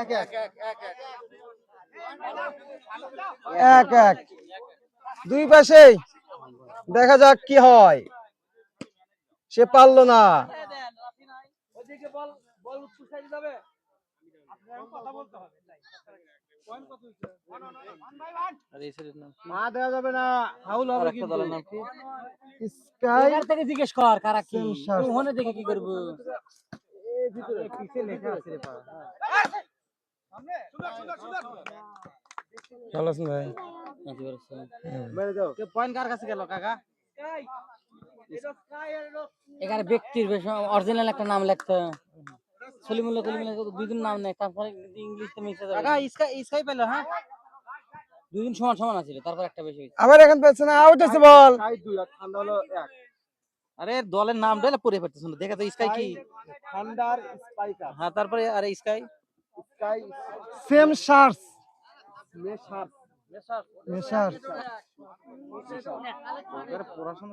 এক এক। এক এক। দুই পাশে দেখা যাক কি হয়। সে পারল না। মা দেওয়া যাবে না। ফাউল হবে কিন্তু। স্কাই থেকে জিজ্ঞেস কর কারা কি। ওখানে দেখে কি করব? পিছে লেখা আছে রে পা ভালো আছেন ভাই। মেরে দাও। কে পয়েন্ট কার কাছে গেল কাকা? এখানে ব্যক্তির অরিজিনাল একটা নাম লিখতে। সলিমুল্লাহ কলিমুল্লাহ নাম নেই তারপরে ইংলিশ তো মিশে কাকা যাবে ইসকা ইসকাই পেল হ্যাঁ? দুদিন সমান সমান আছে তারপর একটা বেশি হয়েছে। আবার এখন পাচ্ছে না আউট আছে বল। দুই আর ঠান্ডা হলো এক। আরে দলের নাম ডেলে পড়ে পারতেছ না দেখে তো স্কাই কি ঠান্ডার স্পাইকার হ্যাঁ তারপরে আরে স্কাই স্কাই সেম শার্টস মেশার মেশার পড়াশোনা